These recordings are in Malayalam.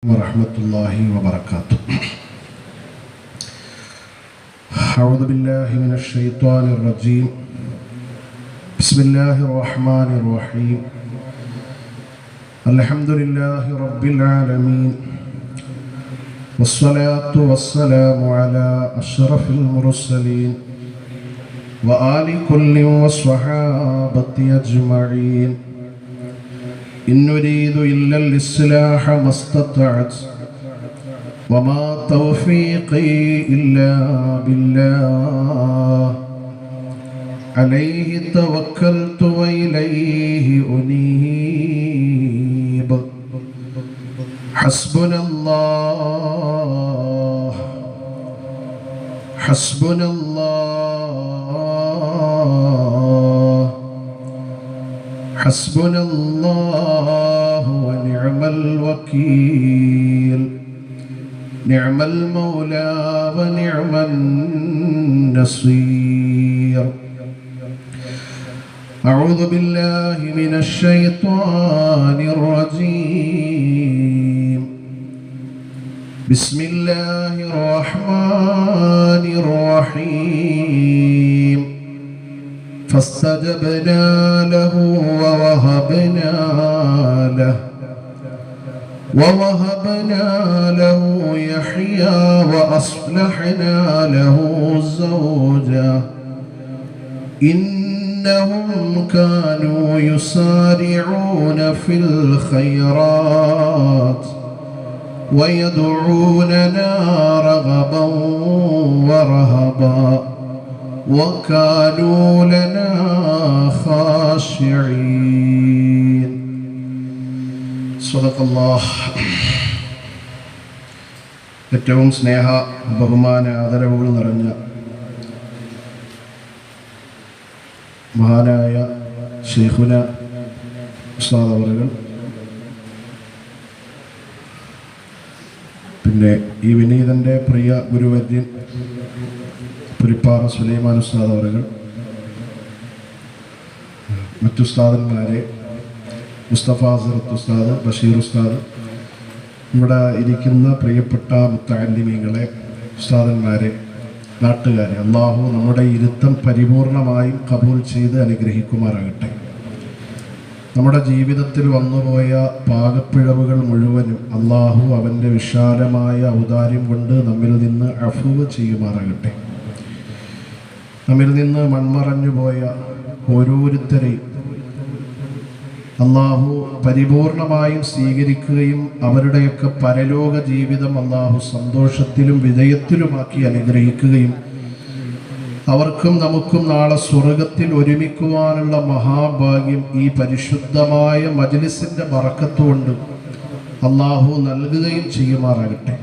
ورحمة الله وبركاته. أعوذ بالله من الشيطان الرجيم. بسم الله الرحمن الرحيم. الحمد لله رب العالمين. والصلاة والسلام على أشرف المرسلين وآل كل والصحابة أجمعين. إن نريد إلا الإصلاح ما استطعت وما توفيقي إلا بالله. عليه توكلت وإليه أنيب. حسبنا الله. حسبنا الله. حسبنا الله ونعم الوكيل. نعم المولى ونعم النصير. أعوذ بالله من الشيطان الرجيم. بسم الله الرحمن الرحيم. فاستجبنا له ووهبنا له. ووهبنا له يحيى وأصلحنا له زوجا. إنهم كانوا يسارعون في الخيرات ويدعوننا رغبا ورهبا. وكانوا لنا خاشعين صدق الله ഏറ്റവും സ്നേഹ ബഹുമാന ആദരവുകൾ നിറഞ്ഞ മഹാനായ ഷെയ്ഖുന ഉസ്താദ് അവറുകൾ പിന്നെ ഈ വിനീതൻ്റെ പ്രിയ ഗുരുവര്യൻ പുലിപ്പാറ സുലൈമാൻ ഉസ്താദ് അവറുകൾ മറ്റുസ്താദന്മാരെ മുസ്തഫ സിറത്ത് ഉസ്താദ് ബഷീർ ഉസ്താദ് ഇവിടെ ഇരിക്കുന്ന പ്രിയപ്പെട്ട മുത്താലിമീങ്ങളെ ഉസ്താദന്മാരെ നാട്ടുകാരെ അള്ളാഹു നമ്മുടെ ഇരുത്തം പരിപൂർണമായും കബൂൽ ചെയ്ത് അനുഗ്രഹിക്കുമാറാകട്ടെ. നമ്മുടെ ജീവിതത്തിൽ വന്നുപോയ പാകപ്പിഴവുകൾ മുഴുവനും അള്ളാഹു അവന്റെ വിശാലമായ ഔദാര്യം കൊണ്ട് നമ്മിൽ നിന്ന് അഫുവ് ചെയ്യുമാറാകട്ടെ. നമ്മിൽ നിന്ന് മൺമറഞ്ഞു പോയ ഓരോരുത്തരെയും അള്ളാഹു പരിപൂർണമായും സ്വീകരിക്കുകയും അവരുടെയൊക്കെ പരലോക ജീവിതം അള്ളാഹു സന്തോഷത്തിലും വിജയത്തിലുമാക്കി അനുഗ്രഹിക്കുകയും അവർക്കും നമുക്കും നാളെ സ്വർഗത്തിൽ ഒരുമിക്കുവാനുള്ള മഹാഭാഗ്യം ഈ പരിശുദ്ധമായ മജ്ലിസിന്റെ മറക്കത്തുകൊണ്ട് അള്ളാഹു നൽകുകയും ചെയ്യുമാറാകട്ടെ.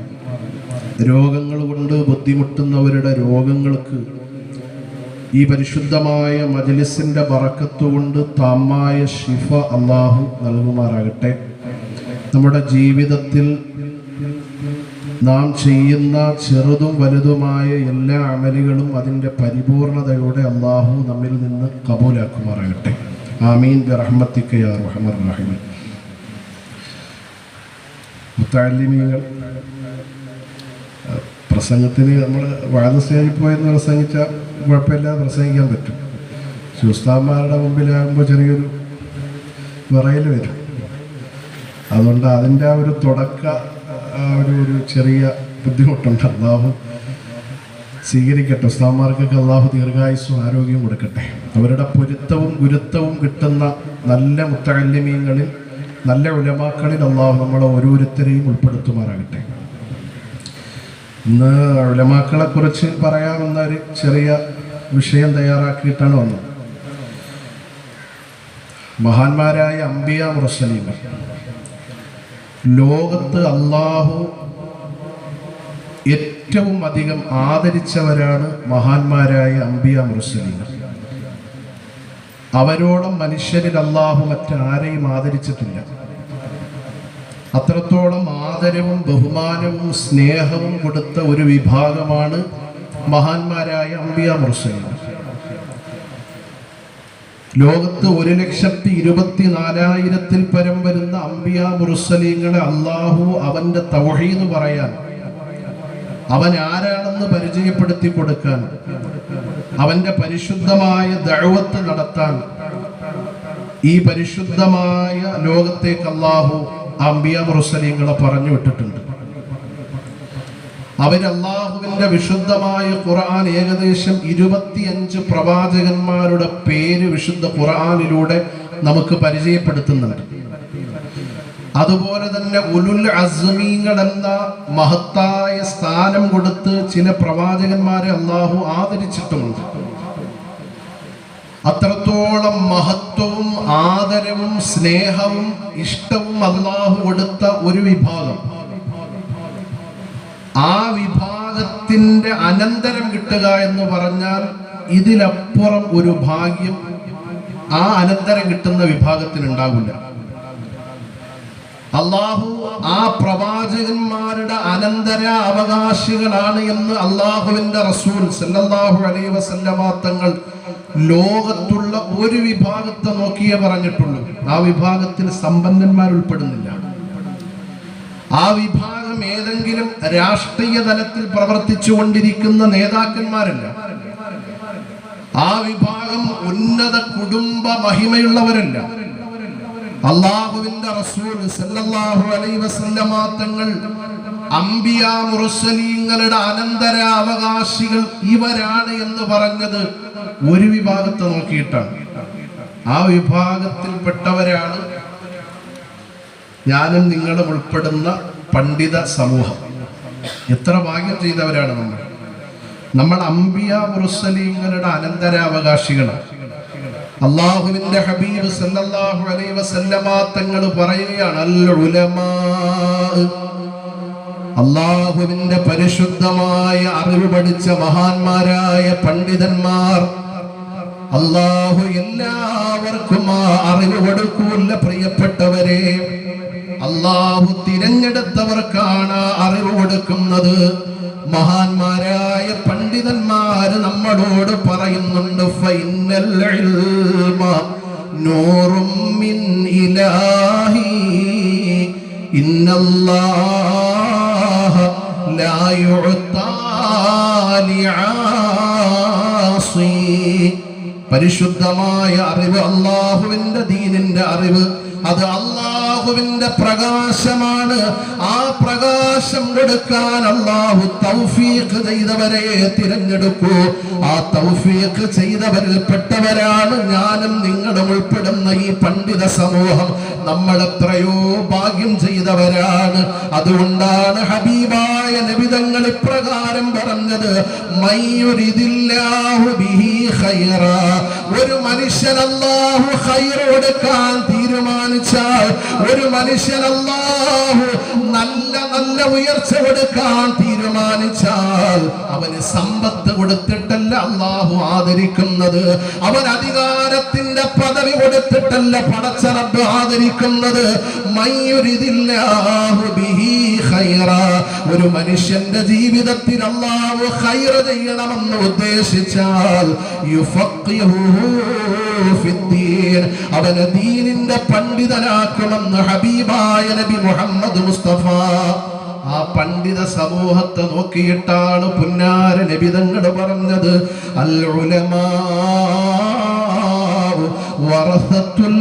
രോഗങ്ങൾ കൊണ്ട് ബുദ്ധിമുട്ടുന്നവരുടെ രോഗങ്ങൾക്ക് ഈ പരിശുദ്ധമായ മജലിസിന്റെ വറക്കത്തുകൊണ്ട് താമായ ഷിഫ അള്ളാഹു നൽകുമാറാകട്ടെ. നമ്മുടെ ജീവിതത്തിൽ നാം ചെയ്യുന്ന ചെറുതും വലുതുമായ എല്ലാ അമലുകളും അതിന്റെ പരിപൂർണതയോടെ അള്ളാഹു നമ്മിൽ നിന്ന് കബൂലാക്കുമാറാകട്ടെ. ആമീൻ. റഹ്മത്തിക്കയാ റഹ്മർ പ്രസംഗത്തിന് നമ്മൾ സ്റ്റേജിൽ പോയെന്ന് പ്രസംഗിച്ചാൽ കുഴപ്പമില്ലാതെ പ്രസംഗിക്കാൻ പറ്റും. ശുസ്താന്മാരുടെ മുമ്പിലാകുമ്പോൾ ചെറിയൊരു വിറയൽ വരും. അതുകൊണ്ട് അതിന്റെ ആ ഒരു തുടക്ക ഒരു ഒരു ചെറിയ ബുദ്ധിമുട്ടുണ്ട്. അള്ളാഹു സ്വീകരിക്കട്ടെ. ഉസ്താന്മാർക്കൊക്കെ അള്ളാഹു ദീർഘായുസ്സും ആരോഗ്യവും കൊടുക്കട്ടെ. അവരുടെ പൊരുത്തവും ഗുരുത്വവും കിട്ടുന്ന നല്ല മുത്തകല്യമീങ്ങളിൽ നല്ല ഉലമാക്കളിൽ അള്ളാഹു നമ്മളെ ഓരോരുത്തരെയും ഉൾപ്പെടുത്തുമാറാകട്ടെ. ഇന്ന് ഉലമാക്കളെ കുറിച്ച് പറയാമെന്ന ഒരു ചെറിയ വിഷയം തയ്യാറാക്കിയിട്ടാണ് വന്നത്. മഹാന്മാരായ അംബിയ മുറസലീമ ലോകത്ത് അള്ളാഹു ഏറ്റവും അധികം ആദരിച്ചവരാണ് മഹാന്മാരായ അംബിയ മുറസലീമ അവരോളം മനുഷ്യരിൽ അള്ളാഹു മറ്റാരെയും ആദരിച്ചിട്ടില്ല. അത്രത്തോളം ആദരവും ബഹുമാനവും സ്നേഹവും കൊടുത്ത ഒരു വിഭാഗമാണ് മഹാന്മാരായ അമ്പിയ മുർസലിം ലോകത്ത് ഒരു ലക്ഷത്തി ഇരുപത്തി നാലായിരത്തിൽ പരം വരുന്ന അമ്പിയ മുറുസലീങ്ങളെ അള്ളാഹു അവന്റെ തൗഹീന്ന് പറയാൻ അവൻ ആരാണെന്ന് പരിചയപ്പെടുത്തി കൊടുക്കാൻ അവന്റെ പരിശുദ്ധമായ ദഴവത്ത് നടത്താൻ ഈ പരിശുദ്ധമായ ലോകത്തേക്ക് അള്ളാഹു അമ്പിയ മുർസലീങ്ങളെ പറഞ്ഞു വിട്ടിട്ടുണ്ട്. അവർ അള്ളാഹുവിന്റെ വിശുദ്ധമായ ഖുർആൻ ഏകദേശം ഇരുപത്തിയഞ്ച് പ്രവാചകന്മാരുടെ പേര് വിശുദ്ധ ഖുർആനിലൂടെ നമുക്ക് പരിചയപ്പെടുത്തുന്നുണ്ട്. അതുപോലെ തന്നെ ഉലുൽ അസ്മീങ്ങൾ എന്ന മഹത്തായ സ്ഥാനം കൊടുത്ത് ചില പ്രവാചകന്മാരെ അള്ളാഹു ആദരിച്ചിട്ടുമുണ്ട്. അത്രത്തോളം മഹത്വവും ആദരവും സ്നേഹവും ഇഷ്ടവും അള്ളാഹു കൊടുത്ത ഒരു വിഭാഗം. ആ വിഭാഗത്തിന്റെ അനന്തരം കിട്ടുക എന്ന് പറഞ്ഞാൽ ഇതിലപ്പുറം ഒരു ഭാഗ്യം ആ അനന്തരം കിട്ടുന്ന വിഭാഗത്തിന് ഉണ്ടാകില്ല അള്ളാഹു ആ പ്രവാചകന്മാരുടെ അനന്തര അവകാശികളാണ് എന്ന് അള്ളാഹുവിന്റെ റസൂൽ സല്ലാഹു അലൈ വസല്ലമ തങ്ങൾ ലോകത്തുള്ള ഒരു വിഭാഗത്തെ നോക്കിയേ പറഞ്ഞിട്ടുള്ളൂ. ആ വിഭാഗത്തിൽ സമ്പന്നന്മാർ ഉൾപ്പെടുന്നില്ല ആ വിഭാഗം ഏതെങ്കിലും രാഷ്ട്രീയ തലത്തിൽ പ്രവർത്തിച്ചു കൊണ്ടിരിക്കുന്ന നേതാക്കന്മാരല്ല. ആ വിഭാഗം ഉന്നത കുടുംബ മഹിമയുള്ളവരല്ല. അള്ളാഹുവിന്റെ റസൂൽ സല്ലല്ലാഹു അലൈഹി വസല്ലമ തങ്ങൾ അംബിയ മുർസലീങ്ങളുടെ അനന്തര അവകാശികൾ ഇവരാണ് എന്ന് പറഞ്ഞത് ഒരു വിഭാഗത്തെ നോക്കിയിട്ടാണ്. ആ വിഭാഗത്തിൽപ്പെട്ടവരാണ് ഞാനും നിങ്ങളും ഉൾപ്പെടുന്ന പണ്ഡിത സമൂഹം. എത്ര ഭാഗ്യം ചെയ്തവരാണ് നമ്മൾ. നമ്മൾ അംബിയ മുറുസലീങ്ങളുടെ അനന്തരാവകാശികളാണ് അള്ളാഹുവിന്റെ ഹബീബ് സല്ലല്ലാഹു അലൈഹി വസല്ലമ തങ്ങൾ പറയുകയാണ് അള്ളാഹുവിന്റെ പരിശുദ്ധമായ അറിവ് പഠിച്ച മഹാന്മാരായ പണ്ഡിതന്മാർ അള്ളാഹു എല്ലാവർക്കും ആ അറിവ് കൊടുക്കൂല്ല പ്രിയപ്പെട്ടവരെ. അള്ളാഹു തിരഞ്ഞെടുത്തവർക്കാണ് അറിവ് കൊടുക്കുന്നത്. മഹാന്മാരായ പണ്ഡിതന്മാര് നമ്മളോട് പറയുന്നുണ്ട് ഫൈനൽ ഇലാഹി പരിശുദ്ധമായ അറിവ് അള്ളാഹുവിന്റെ ദീനിന്റെ അറിവ് അത് അള്ളാഹുവിന്റെ പ്രകാശമാണ്. ആ പ്രകാശം എടുക്കാൻ അള്ളാഹു തൗഫീഖ് ചെയ്തവരെ തിരഞ്ഞെടുക്കൂ. ആ തൗഫീഖ് ചെയ്തവരിൽ പെട്ടവരാണ് ഞാനും നിങ്ങളും ഉൾപ്പെടുന്ന ഈ പണ്ഡിത സമൂഹം. നമ്മൾ എത്രയോ ഭാഗ്യം ചെയ്തവരാണ്. അതുകൊണ്ടാണ് ഹബീബായ നബിതങ്ങൾ ഇപ്രകാരം പറഞ്ഞത്. ബിഹി ഖൈറ. ഒരു മനുഷ്യൻ അല്ലാഹു ഖൈർ കൊടുക്കാൻ തീരുമാനിച്ചാൽ ഒരു മനുഷ്യൻ അല്ലാഹു നല്ല നല്ല ഉയർച്ച കൊടുക്കാൻ തീരുമാനിച്ചാൽ അവന് സമ്പത്ത് കൊടുത്തിട്ടല്ല അള്ളാഹു ആദരിക്കുന്നത്. അവൻ അധികാരത്തിന്റെ പദവി കൊടുത്തിട്ടല്ല പടച്ചറബ് ആദരിക്കുന്നത്. ഒരു മനുഷ്യന്റെ ജീവിതത്തിൽ അള്ളാഹു ഹൈർ ചെയ്യണമെന്ന് ഉദ്ദേശിച്ചാൽ അവനെ ദീനിന്റെ പണ്ഡിതനാക്കുമെന്ന് ഹബീബായ നബി മുഹമ്മദ് മുസ്തഫ. ആ പണ്ഡിത സമൂഹത്തെ നോക്കിയിട്ടാണ് പുന്നാര നബിതങ്ങൾ പറഞ്ഞത്. അൽ ഉലമാ വറസത്തുൽ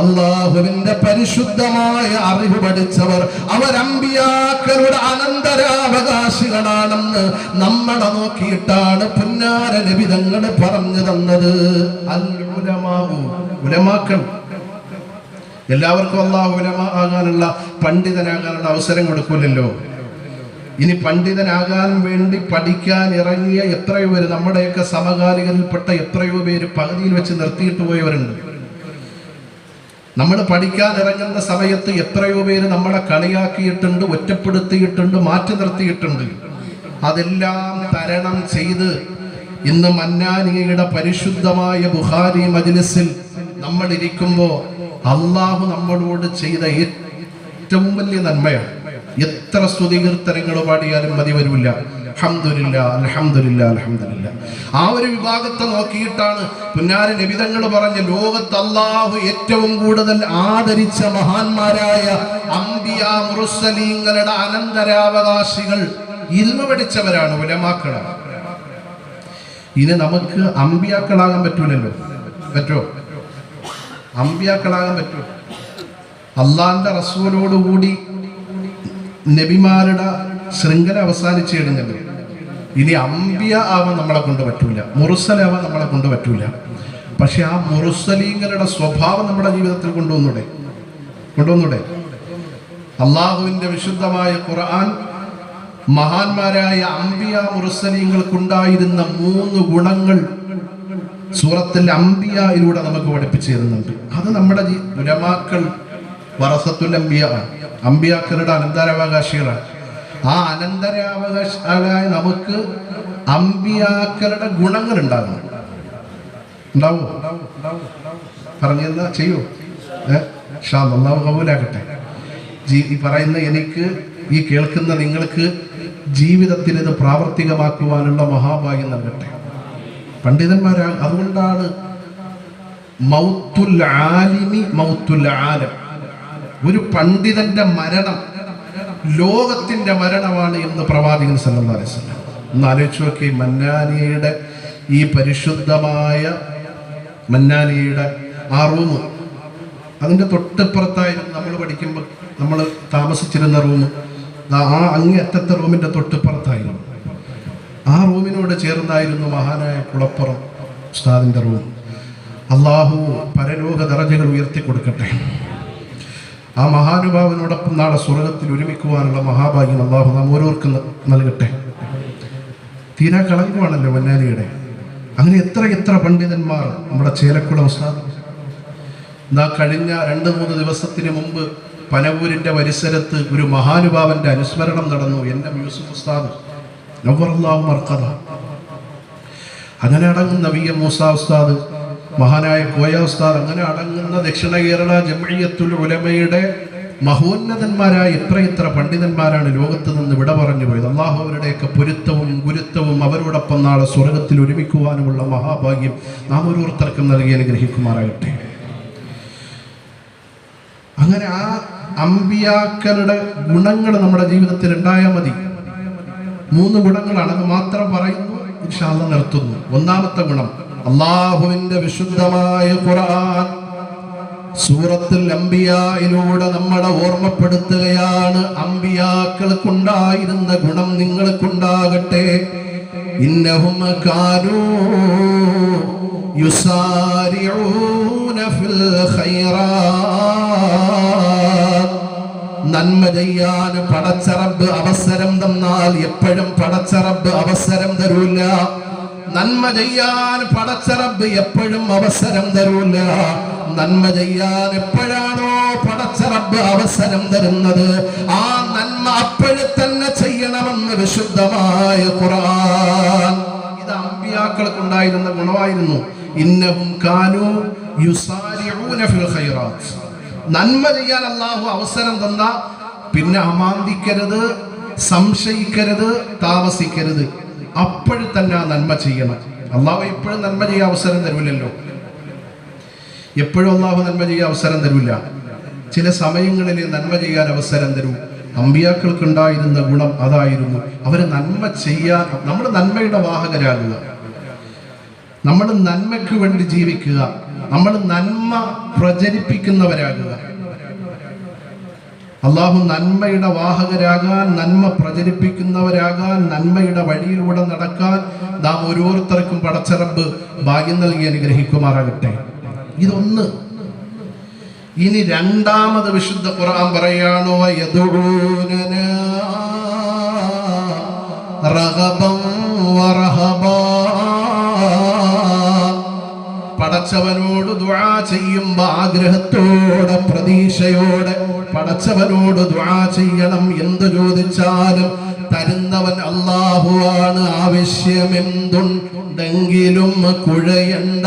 അള്ളാഹുവിന്റെ പരിശുദ്ധമായ അറിവ് പഠിച്ചവർ അവരമ്പിയാക്കളുടെ അനന്തരാവകാശികളാണെന്ന് നമ്മളെ നോക്കിയിട്ടാണ് പുന്നാര ലഭിതങ്ങൾ പറഞ്ഞു തന്നത്. എല്ലാവർക്കും അള്ളാഹു ഉലമ ആകാനുള്ള പണ്ഡിതനാകാനുള്ള അവസരം കൊടുക്കൂലല്ലോ. ഇനി പണ്ഡിതനാകാൻ വേണ്ടി പഠിക്കാൻ ഇറങ്ങിയ എത്രയോ പേര് നമ്മുടെയൊക്കെ സമകാലികരിൽപ്പെട്ട എത്രയോ പേര് പകുതിയിൽ വെച്ച് നിർത്തിയിട്ട് പോയവരുണ്ട്. നമ്മൾ പഠിക്കാൻ ഇറങ്ങുന്ന സമയത്ത് എത്രയോ പേര് നമ്മളെ കളിയാക്കിയിട്ടുണ്ട് ഒറ്റപ്പെടുത്തിയിട്ടുണ്ട് മാറ്റി നിർത്തിയിട്ടുണ്ട്. അതെല്ലാം തരണം ചെയ്ത് ഇന്ന് മന്നാനിയുടെ പരിശുദ്ധമായ ബുഹാരി മജ്ലിസിൽ നമ്മൾ ഇരിക്കുമ്പോൾ അള്ളാഹു നമ്മളോട് ചെയ്ത ഏറ്റവും വലിയ നന്മയാണ്. എത്ര സ്തുതികീർത്തനങ്ങൾ പാടിയാലും മതി വരില്ല അൽഹംദുലില്ല അലഹമില്ല അലഹമില്ല ആ ഒരു വിഭാഗത്തെ നോക്കിയിട്ടാണ് പുന്നാര നിബിതങ്ങൾ പറഞ്ഞ ലോകത്ത് അള്ളാഹു ഏറ്റവും കൂടുതൽ ആദരിച്ച മഹാന്മാരായ അംബിയ മുറുസലീങ്ങളുടെ അനന്തരാവകാശികൾ ഇൽമ പഠിച്ചവരാണ് ഉലമാക്കളാണ്. ഇനി നമുക്ക് അമ്പിയാക്കളാകാൻ പറ്റൂലല്ലോ. പറ്റോ? അമ്പിയാക്കളാകാൻ പറ്റൂ? അള്ളാന്റെ റസൂലോടുകൂടി നബിമാരുടെ ശൃംഖല അവസാനിച്ചു കഴിഞ്ഞല്ലോ. ഇനി അമ്പിയ ആവാൻ നമ്മളെ കൊണ്ട് പറ്റൂല. മുറുസലാവാൻ നമ്മളെ കൊണ്ട് പറ്റൂല. പക്ഷെ ആ മുറുസലീങ്ങളുടെ സ്വഭാവം നമ്മുടെ ജീവിതത്തിൽ കൊണ്ടുവന്നൂടെ? കൊണ്ടുവന്നൂടെ? അള്ളാഹുവിന്റെ വിശുദ്ധമായ ഖുർആൻ മഹാന്മാരായ അമ്പിയ മുറുസലീങ്ങൾക്കുണ്ടായിരുന്ന മൂന്ന് ഗുണങ്ങൾ സൂറത്തിൽ അമ്പിയയിലൂടെ നമുക്ക് പഠിപ്പിച്ചു തരുന്നുണ്ട്. അത് നമ്മുടെ ഉലമാക്കൾ വറസത്തുൽ അമ്പിയ അമ്പിയാക്കളുടെ അനന്തരാവകാശികളാണ്. ആ അനന്തരാവകാശാലായ നമുക്ക് അമ്പിയാക്കളുടെ ഗുണങ്ങൾ ഉണ്ടാകണം ഉണ്ടാവോ പറഞ്ഞെന്താ? ചെയ്യൂ? ഷാ നന്നാവ് കബൂലാക്കട്ടെ. ജീ- ഈ പറയുന്ന എനിക്ക് ഈ കേൾക്കുന്ന നിങ്ങൾക്ക് ജീവിതത്തിൽ ഇത് പ്രാവർത്തികമാക്കുവാനുള്ള മഹാഭാഗ്യം നൽകട്ടെ. പണ്ഡിതന്മാരാ അതുകൊണ്ടാണ് മൗത്തുൽ ആലിമി മൗത്തുൽ ആലം. ഒരു പണ്ഡിതന്റെ മരണം ലോകത്തിന്റെ മരണമാണ് എന്ന് പ്രവാചകൻ സല്ലല്ലാഹു അലൈഹി വസല്ലം ഒന്ന് ആലോചിച്ച് നോക്കി മന്നാനിയുടെ ഈ പരിശുദ്ധമായ മന്നാനിയുടെ ആ റൂം അതിന്റെ തൊട്ടിപ്പുറത്തായിരുന്നു നമ്മൾ പഠിക്കുമ്പോൾ നമ്മൾ താമസിച്ചിരുന്ന റൂം ആ അങ്ങേയറ്റത്തെ റൂമിന്റെ തൊട്ടിപ്പുറത്തായിരുന്നു. ആ റൂമിനോട് ചേർന്നായിരുന്നു മഹാനായ കുളപ്പുറം ഉസ്താദിന്റെ റൂം. അള്ളാഹു പരലോക ദറജകൾ ഉയർത്തി കൊടുക്കട്ടെ ആ മഹാനുഭാവനോടൊപ്പം നാളെ സ്വർഗത്തിൽ ഒരുമിക്കുവാനുള്ള മഹാഭാഗ്യം അള്ളാഹു നാം ഓരോർക്കും നൽകട്ടെ. തീരാ കളങ്കമാണല്ലോ മന്നാലിയുടെ. അങ്ങനെ എത്ര എത്ര പണ്ഡിതന്മാർ നമ്മുടെ ചേലക്കുളം ഉസ്താദ് എന്നാ കഴിഞ്ഞ രണ്ട് മൂന്ന് ദിവസത്തിന് മുമ്പ് പനവൂരിന്റെ പരിസരത്ത് ഒരു മഹാനുഭാവന്റെ അനുസ്മരണം നടന്നു. എന്റെ യൂസുഫ് ഉസ്താദ് നവറല്ലാഹു മർക്കഥ അങ്ങനെ അടങ്ങുന്ന വി എം മൂസ ഉസ്താദ് മഹാനായ കോയ ഉസ്താദ് അങ്ങനെ അടങ്ങുന്ന ദക്ഷിണ കേരള ജമഴിയത്തുൽ ഉലമയുടെ മഹോന്നതന്മാരായ ഇത്ര ഇത്ര പണ്ഡിതന്മാരാണ് ലോകത്ത് നിന്ന് വിട പറഞ്ഞു പോയത്. അള്ളാഹു അവരുടെയൊക്കെ പൊരുത്തവും ഗുരുത്വവും അവരോടൊപ്പം നാളെ സ്വർഗത്തിൽ ഒരുമിക്കുവാനുമുള്ള മഹാഭാഗ്യം നാം ഓരോരുത്തർക്കും നൽകി അനുഗ്രഹിക്കുമാറാകട്ടെ. അങ്ങനെ ആ അമ്പിയാക്കളുടെ ഗുണങ്ങൾ നമ്മുടെ ജീവിതത്തിൽ ഉണ്ടായാൽ മതി. മൂന്ന് ഗുണങ്ങളാണ് അത് മാത്രം പറയുന്നു നിർത്തുന്നു. ഒന്നാമത്തെ ഗുണം അള്ളാഹുവിന്റെ വിശുദ്ധമായ ഖുർആൻ സൂറത്തിൽ അമ്പിയായിലൂടെ നമ്മളെ ഓർമ്മപ്പെടുത്തുകയാണ്. അമ്പിയാക്കൾക്കുണ്ടായിരുന്ന ഗുണം നിങ്ങൾക്കുണ്ടാകട്ടെ. ഇന്നഹും നന്മ ചെയ്യാൻ പടച്ചറബ് അവസരം തന്നാൽ എപ്പോഴും പടച്ചറബ് അവസരം തരൂല. നന്മ ചെയ്യാൻ പടച്ചറബ് എപ്പോഴും അവസരം തരൂല. നന്മ ചെയ്യാൻ എപ്പോഴാണോ പടച്ചറബ് അവസരം തരുന്നത്? ആ നന്മ അപ്പോഴും തന്നെ ചെയ്യണമെന്ന് വിശുദ്ധമായ ഖുർആൻ. ഇത് അമ്പിയാക്കൾക്കുണ്ടായിരുന്ന ഗുണമായിരുന്നു. ഇന്നവും കാനു ഫിൽ ഖൈറാത്ത്. നന്മ ചെയ്യാൻ അള്ളാഹു അവസരം തന്ന പിന്നെ അമാന്തിക്കരുത് സംശയിക്കരുത് താമസിക്കരുത്. അപ്പോഴും തന്നെ ആ നന്മ ചെയ്യണം. അള്ളാഹു എപ്പോഴും നന്മ ചെയ്യാൻ അവസരം തരൂലല്ലോ. എപ്പോഴും അള്ളാഹു നന്മ ചെയ്യാൻ അവസരം തരൂല. ചില സമയങ്ങളിൽ നന്മ ചെയ്യാൻ അവസരം തരൂ. അമ്പിയാക്കൾക്ക് ഉണ്ടായിരുന്ന ഗുണം അതായിരുന്നു. അവരെ നന്മ ചെയ്യാൻ നമ്മൾ നന്മയുടെ വാഹകരാകുക. നമ്മൾ നന്മയ്ക്ക് വേണ്ടി ജീവിക്കുക. നമ്മൾ നന്മ പ്രചരിപ്പിക്കുന്നവരാകുക. അള്ളാഹു നന്മയുടെ വാഹകരാകാൻ നന്മ പ്രചരിപ്പിക്കുന്നവരാകാൻ നന്മയുടെ വഴിയിലൂടെ നടക്കാൻ നാം ഓരോരുത്തർക്കും പടച്ചറബ് ഭാഗ്യം നൽകി അനുഗ്രഹിക്കുമാറാകട്ടെ. ഇതൊന്ന്. ഇനി രണ്ടാമത് വിശുദ്ധ ഖുർആൻ പറയാണോ യദുഊനനാ റഗബൻ വറഹബാ പടച്ചവനോട് ദുആ ചെയ്യുമ്പോ ആഗ്രഹത്തോടെ പ്രതീക്ഷയോടെ പടച്ചവനോട് ദുആ ചെയ്യണം. എന്ത് ചോദിച്ചാലും തരുന്നവൻ അള്ളാഹുവാണ് ആവശ്യമെന്തുണ്ടെങ്കിലും കുഴയണ്ട.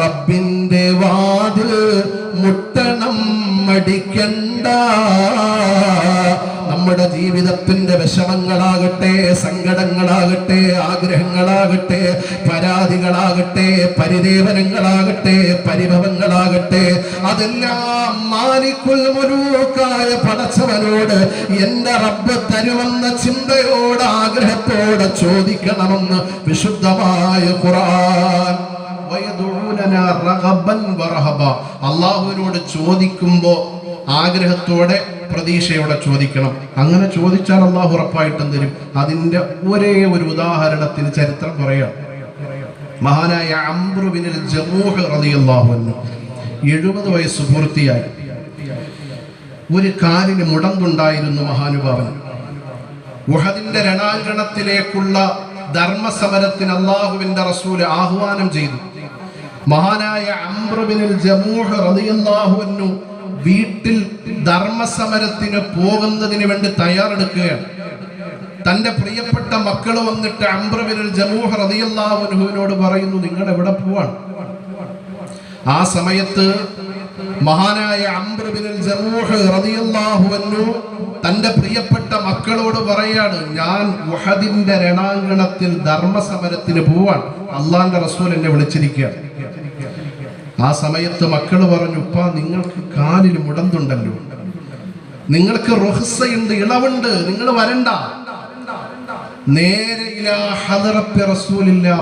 റബ്ബിന്റെ വാതിൽ മുട്ടണം മടിക്കണ്ട. നമ്മുടെ ജീവിതത്തിന്റെ വിഷമങ്ങളാകട്ടെ സങ്കടങ്ങളാകട്ടെ ആഗ്രഹങ്ങളാകട്ടെ പരാതികളാകട്ടെ പരിദേവനങ്ങളാകട്ടെ പരിഭവങ്ങളാകട്ടെ അതെല്ലാം മാലിക്കുൽ മുലൂക്കായ പടച്ചവനോട് എന്റെ റബ്ബ് തരുമെന്ന ചിന്തയോട് ആഗ്രഹത്തോടെ ചോദിക്കണമെന്ന് വിശുദ്ധമായ റഗബൻ വറഹബ. അള്ളാഹുവിനോട് ചോദിക്കുമ്പോ ആഗ്രഹത്തോടെ പ്രതീക്ഷയോടെ ചോദിക്കണം. അങ്ങനെ ചോദിച്ചാൽ അള്ളാഹു ഉറപ്പായിട്ടും തരും. അതിന്റെ ഒരേ ഒരു ഉദാഹരണത്തിന് ചരിത്രം പറയാം. മഹാനായ അംബ്രുബിനിൽ ജമൂഹ് റളിയല്ലാഹു അൻഹു. എഴുപത് വയസ്സ് പൂർത്തിയായി. ഒരു കാലിന് മുടന്തുണ്ടായിരുന്നു മഹാനുഭാവൻ. ഉഹദിന്റെ രണാങ്കണത്തിലേക്കുള്ള ധർമ്മസമരത്തിന് അള്ളാഹുവിന്റെ റസൂൽ ആഹ്വാനം ചെയ്തു. മഹാനായ അംബ്രുബിനിൽ ജമൂഹ് അൻഹു വീട്ടിൽ ധർമ്മസമരത്തിന് പോകുന്നതിന് വേണ്ടി തയ്യാറെടുക്കുകയാണ്. തന്റെ പ്രിയപ്പെട്ട മക്കൾ വന്നിട്ട് അംബ്രബിനിൽ ജമൂഹ് റളിയല്ലാഹു അൻഹുവിനോട് പറയുന്നു നിങ്ങൾ എവിടെ പോവാണ്? ആ സമയത്ത് മഹാനായ അംബ്രബിനിൽ ജമൂഹ് റളിയല്ലാഹു അൻഹു തന്റെ പ്രിയപ്പെട്ട മക്കളോട് പറയാണ് ഞാൻ ഉഹദിന്റെ രണാങ്കണത്തിൽ ധർമ്മസമരത്തിന് പോവാൻ അള്ളാന്റെ റസൂൽ എന്നെ വിളിച്ചിരിക്കുകയാണ്. ആ സമയത്ത് മക്കൾ പറഞ്ഞു ഉപ്പ നിങ്ങൾക്ക് കാലിൽ മുടന്തുണ്ടല്ലോ. നിങ്ങൾക്ക് റുഹ്സയുണ്ട് ഇളവുണ്ട് നിങ്ങൾ വരണ്ട. നേരെ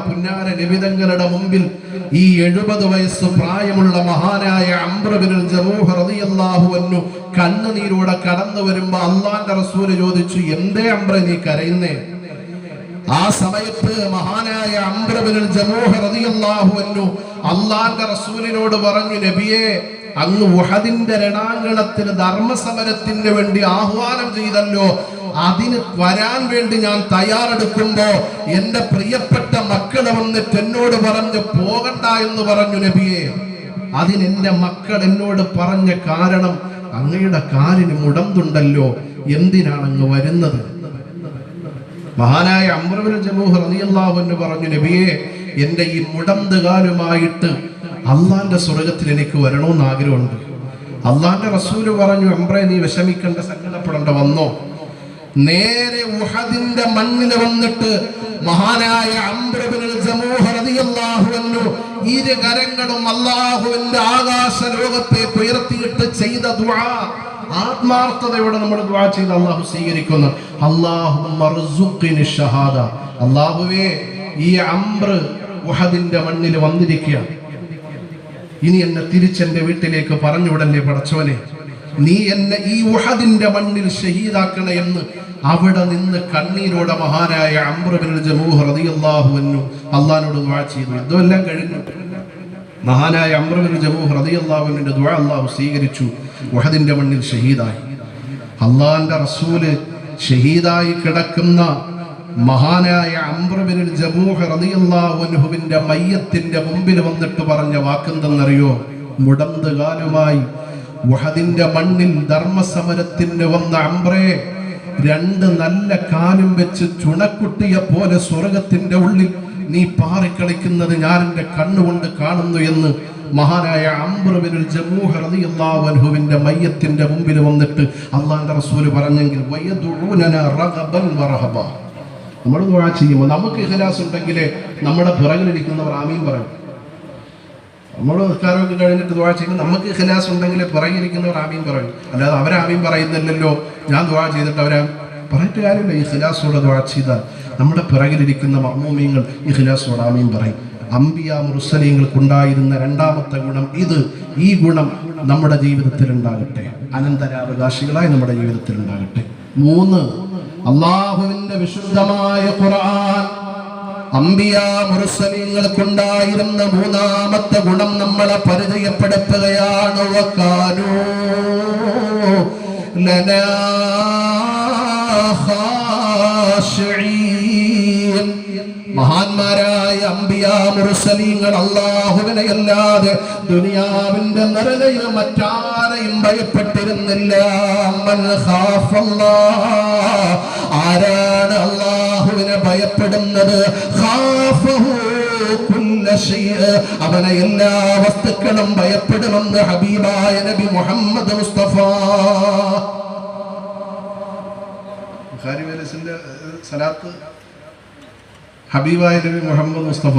പുന്നാര നിബിതങ്ങളുടെ മുമ്പിൽ ഈ എഴുപത് വയസ്സ് പ്രായമുള്ള മഹാനായ അംബ്രബിനുൽ അൻഹു കണ്ണുനീരോടെ കടന്നു വരുമ്പോ അള്ളാന്റെ റസൂൽ ചോദിച്ചു എന്തേ അംബ്ര നീ കരയുന്നേ? ആ സമയത്ത് മഹാനായ അംബ്രബിനുൽ ജമൂഹ് റളിയല്ലാഹു അൻഹു അള്ളാന്റെ റസൂലിനോട് പറഞ്ഞു നബിയെ അങ്ങ് വഹദിന്റെ രണാങ്കണത്തിൽ ധർമ്മസമരത്തിന് വേണ്ടി ആഹ്വാനം ചെയ്തല്ലോ. അതിന് വരാൻ വേണ്ടി ഞാൻ തയ്യാറെടുക്കുമ്പോ എന്റെ പ്രിയപ്പെട്ട മക്കൾ വന്നിട്ട് എന്നോട് പറഞ്ഞു പോകണ്ട എന്ന് പറഞ്ഞു നബിയെ. അതിനെന്റെ മക്കൾ എന്നോട് പറഞ്ഞ കാരണം അങ്ങയുടെ കാലിന് മുടന്തുണ്ടല്ലോ. എന്തിനാണ് അങ്ങ് വരുന്നത്? മഹാനായ അമ്രബിൻ ജമൂഹ് റളിയല്ലാഹു അൻഹു പറഞ്ഞു നബിയെ എന്റെ ഈ മുടന്തുകാലുമായിട്ട് അള്ളാന്റെ സ്വർഗത്തിൽ എനിക്ക് വരണമെന്ന് ആഗ്രഹമുണ്ട്. അള്ളാന്റെ റസൂൽ പറഞ്ഞു അമ്പ്രെ നീ വിഷമിക്കേണ്ട സങ്കടപ്പെടേണ്ട വന്നോ. നേരെ ഉഹദിന്റെ മണ്ണിൽ വന്നിട്ട് മഹാനായ ഇരു കരങ്ങളും അള്ളാഹുവിന്റെ ആകാശ ലോകത്തേക്ക് ഉയർത്തിയിട്ട് ചെയ്ത ദുആ ആത്മാർത്ഥതയോടെ നമ്മൾ ദുആ ചെയ്ത് അള്ളാഹു സ്വീകരിക്കുന്നു. അള്ളാഹു അള്ളാഹുവേ ഈ അംബ്ര ഉഹദിന്റെ മണ്ണിൽ വന്നിരിക്കുക. ഇനി എന്നെ തിരിച്ചെന്റെ വീട്ടിലേക്ക് പറഞ്ഞുവിടല്ലേ പടച്ചോനെ നീ എന്നെ ഈ ഉഹദിന്റെ മണ്ണിൽ ഷഹീദാക്കണേ എന്ന് അവിടെ നിന്ന് കണ്ണീരോടെ മഹാനായ അമ്രുബിൻ ജമൂഹ് റളിയല്ലാഹു അൻഹു അള്ളാഹിനോട് ദുആ ചെയ്തു. യുദ്ധമെല്ലാം കഴിഞ്ഞു. മഹാനായ അമ്രുബിൻ ജമൂഹ് റളിയല്ലാഹു അൻഹുവിന്റെ ദുആ അള്ളാഹു സ്വീകരിച്ചു. ഉഹദിന്റെ മണ്ണിൽ ഷഹീദായി. അള്ളാന്റെ റസൂൽ ഷഹീദായി കിടക്കുന്ന മഹാനായ അമ്രബിനിൽ ജമൂഹ് റളിയല്ലാഹു അൻഹുവിന്റെ മയ്യത്തിന്റെ മുമ്പിൽ വന്നിട്ട് പറഞ്ഞ വാക്കെന്തെന്നറിയോ? മുടന്ത് കാലുമായി ഉഹദിന്റെ മണ്ണിൽ ധർമ്മസമരത്തിന് വന്ന അംബ്രേ രണ്ട് നല്ല കാലും വെച്ച് ചുണക്കുട്ടിയെ പോലെ സ്വർഗത്തിന്റെ ഉള്ളിൽ നീ പാറിക്കളിക്കുന്നത് ഞാൻ എന്റെ കണ്ണുകൊണ്ട് കാണുന്നു എന്ന് മഹാനായ അംബ്രബിനുൽ ജമൂഹ് റളിയല്ലാഹു അൻഹുവിന്റെ മയ്യത്തിന്റെ മുമ്പിൽ വന്നിട്ട് അള്ളാഹിന്റെ റസൂൽ പറഞ്ഞെങ്കിൽ വറഹബ നമ്മൾ ദുആ ചെയ്യുമ്പോൾ നമുക്ക് ഇഖ്ലാസ് ഉണ്ടെങ്കിൽ നമ്മുടെ പിറകിലിരിക്കുന്നവർ ആമീൻ പറയും. നമ്മൾ നിസ്കാരമൊക്കെ കഴിഞ്ഞിട്ട് ദുആ ചെയ്യുമ്പോൾ നമുക്ക് ഇഖ്ലാസ് ഉണ്ടെങ്കിൽ പിറകിലിരിക്കുന്നവർ ആമീൻ പറയും. അല്ലാതെ അവരാമീൻ പറയുന്നില്ലല്ലോ. ഞാൻ ദുആ ചെയ്തിട്ട് അവരാ പറഞ്ഞിട്ട് കാര്യമില്ല. ഈ ഖിലാസോടെ ദുആ ചെയ്താൽ നമ്മുടെ പിറകിലിരിക്കുന്ന മഹ്മൂമിയങ്ങൾ ഈ ഖിലാസോട് ആമീൻ പറയും. അംബിയ മുറുസലീങ്ങൾക്കുണ്ടായിരുന്ന രണ്ടാമത്തെ ഗുണം ഇത്. ഈ ഗുണം നമ്മുടെ ജീവിതത്തിൽ ഉണ്ടാകട്ടെ അനന്തരാവകാശികളായി നമ്മുടെ ജീവിതത്തിൽ ഉണ്ടാകട്ടെ മൂന്ന് അള്ളാഹുവിന്റെ വിശുദ്ധമായ ഖുർആൻ. അമ്പിയ മുറുസലീങ്ങൾക്കുണ്ടായിരുന്ന മൂന്നാമത്തെ ഗുണം നമ്മളെ പരിചയപ്പെടുത്തുകയാണ്. വക്കാനൂ. മഹാന്മാരായ അമ്പിയ മുറുസലീങ്ങൾ അള്ളാഹുവിനെ അല്ലാതെ ദുനിയാവിന്റെ നരകയിൽ മറ്റാരെയും ഭയപ്പെട്ടിരുന്നില്ല. ആരാണ് അള്ളാഹുവിനെ ഭയപ്പെടുന്നത്. അവനെ എല്ലാ വസ്തുക്കളും ഭയപ്പെടുമെന്ന് ഹബീബായ നബി മുഹമ്മദ് മുസ്തഫ ബുഖാരി സലാത്ത് ഹബീബായ നബി മുഹമ്മദ് മുസ്തഫ.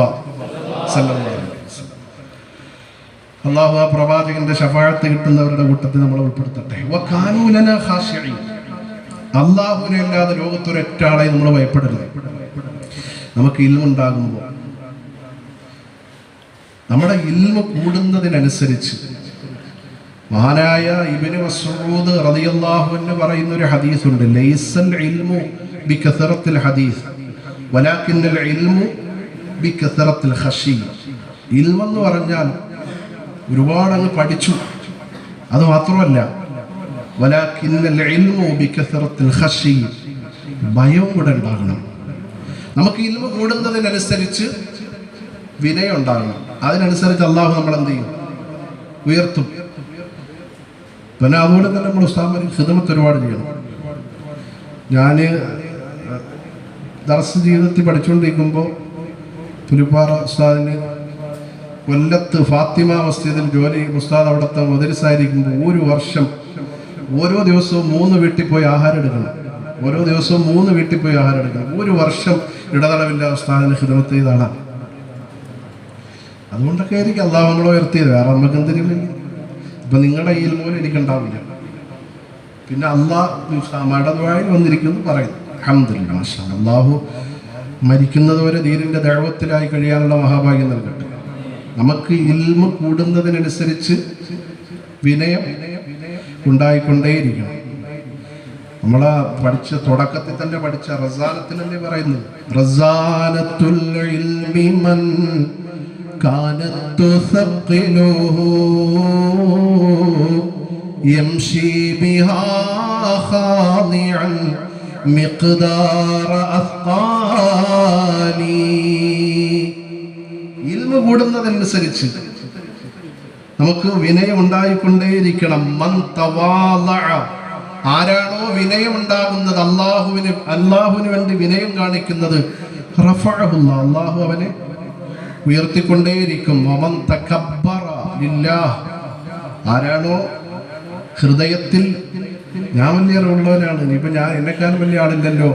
അള്ളാഹു ആ പ്രവാചകന്റെ ഷഫാഴത്ത് കിട്ടുന്നവരുടെ കൂട്ടത്തിൽ നമ്മൾ ഉൾപ്പെടുത്തട്ടെ. അള്ളാഹുവിനെ അല്ലാതെ ലോകത്തൊരൊറ്റ ആളെ നമ്മൾ ഭയപ്പെടരുത് നമുക്ക് ഇൽമുണ്ടാകുമ്പോൾ നമ്മുടെ ഇൽമ കൂടുന്നതിനനുസരിച്ച് മഹാനായ ഇബിന് മസൂദ് റളിയല്ലാഹു അൻഹു പറയുന്ന ഒരു ഹദീസ് ഉണ്ട് ലൈസൽ ഇൽമു ബികസറത്തിൽ ഹദീസ് ഇൽമെന്ന് പറഞ്ഞാൽ ഒരുപാട് അങ്ങ് പഠിച്ചു. അത് മാത്രമല്ല ഭയം കൂടെ ഉണ്ടാകണം. നമുക്ക് ഇൽമ കൂടുന്നതിനനുസരിച്ച് വിനയം ഉണ്ടാകണം. അതിനനുസരിച്ച് അള്ളാഹു നമ്മൾ എന്ത് ചെയ്യും ഉയർത്തും. പിന്നെ അതുപോലെ തന്നെ നമ്മൾ ഉസ്താമ്പരി ഹിദമത്ത് ഒരുപാട് ചെയ്യണം. ഞാൻ ദർസ് ജീവിതത്തിൽ പഠിച്ചുകൊണ്ടിരിക്കുമ്പോൾ പുലിപ്പാറ ഉസ്താദിന് കൊല്ലത്ത് ഫാത്തിമ മസ്ജിദിൽ ജോലി ഉസ്താദ് അവിടുത്തെ മുതിരിസായിരിക്കുമ്പോൾ ഒരു വർഷം ഓരോ ദിവസവും മൂന്ന് വീട്ടിൽ പോയി ആഹാരം എടുക്കണം. ഓരോ ദിവസവും മൂന്ന് വീട്ടിൽ പോയി ആഹാരം എടുക്കണം. ഒരു വർഷം ഇടതടവില്ല ഉസ്താദിന് ഹിദമത്ത് ചെയ്താണ്. അതുകൊണ്ടൊക്കെ ആയിരിക്കും അള്ളാഹ് നമ്മളെ ഉയർത്തിയത്. വേറെ നമുക്ക് എന്തെങ്കിലും ഇപ്പൊ നിങ്ങളുടെ കയ്യിൽ പോലും എനിക്കുണ്ടാവില്ല. പിന്നെ അള്ളാഹ് മടതുവായി വന്നിരിക്കുന്നു പറയുന്നു. അഹമ്മദില്ല മാഷാ അള്ളാഹു മരിക്കുന്നത് വരെ ദീനിന്റെ ദൈവത്തിലായി കഴിയാനുള്ള മഹാഭാഗ്യം നൽകട്ടെ നമുക്ക് ഇൽമ കൂടുന്നതിനനുസരിച്ച് വിനയം ഉണ്ടായിക്കൊണ്ടേയിരിക്കണം നമ്മളെ പഠിച്ച തുടക്കത്തിൽ തന്നെ പഠിച്ച റസാനത്തിനല്ലേ പറയുന്നത് റസാനത്തുൽ ഇൽമി മൻ كانت تثقله يمشي بها خاضعا മിഖ്ദാറ അഫ്താനി ഇൽമ കൂടുന്നതനുസരിച്ച് നമുക്ക് വിനയം ഉണ്ടായിക്കൊണ്ടേയിരിക്കണം മൻ തവാലഅ ആരാണോ വിനയം ഉണ്ടാകുന്നത് അള്ളാഹുവിന് അള്ളാഹുവിന് വേണ്ടി വിനയം കാണിക്കുന്നത് അള്ളാഹു അവനെ ഉയർത്തിക്കൊണ്ടേയിരിക്കും. അവൻ തക്കബ്ബറ ആരാണോ ഹൃദയത്തിൽ ഞാൻ വലിയ ഉള്ളവനാണ് ഇനിയിപ്പോൾ ഞാൻ എന്നെക്കാൾ വലിയ ആളില്ലല്ലോ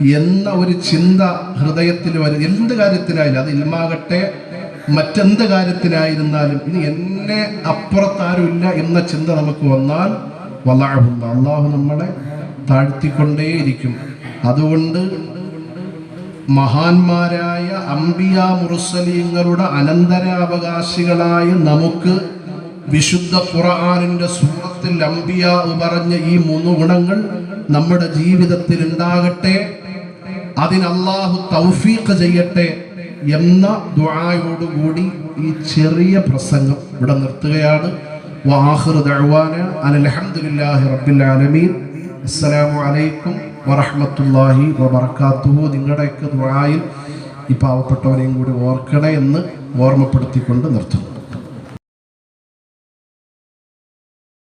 എന്ന ഒരു ചിന്ത ഹൃദയത്തിൽ വരും എന്ത് കാര്യത്തിനായാലും അത് ഇൽമാകട്ടെ മറ്റെന്ത് കാര്യത്തിനായിരുന്നാലും ഇനി എന്നെ അപ്പുറത്താരുമില്ല എന്ന ചിന്ത നമുക്ക് വന്നാൽ വല്ലാഹുല്ല. അള്ളാഹു നമ്മളെ താഴ്ത്തിക്കൊണ്ടേയിരിക്കും. അതുകൊണ്ട് മഹാന്മാരായ അംബിയ മുറുസലീങ്ങളുടെ അനന്തരാവകാശികളായ നമുക്ക് വിശുദ്ധ ഖുർആാനിന്റെ സൂറത്തിൽ അമ്പിയാവ് പറഞ്ഞ ഈ മൂന്ന് ഗുണങ്ങൾ നമ്മുടെ ജീവിതത്തിൽ ഉണ്ടാകട്ടെ. അതിന് തൗഫീഖ് ചെയ്യട്ടെ എന്ന ദുആയോടുകൂടി ഈ ചെറിയ പ്രസംഗം ഇവിടെ നിർത്തുകയാണ്. വാഹിർ റബ്ബിൽ ആലമീൻ. അസ്സലാമു അലൈക്കും വറഹ്മത്തുള്ളാഹി വബറകാതുഹു. നിങ്ങളുടെയൊക്കെ ദുആയിൽ ഈ പാവപ്പെട്ടവരെയും കൂടി ഓർക്കണേ എന്ന് ഓർമ്മപ്പെടുത്തിക്കൊണ്ട് നിർത്തുന്നു.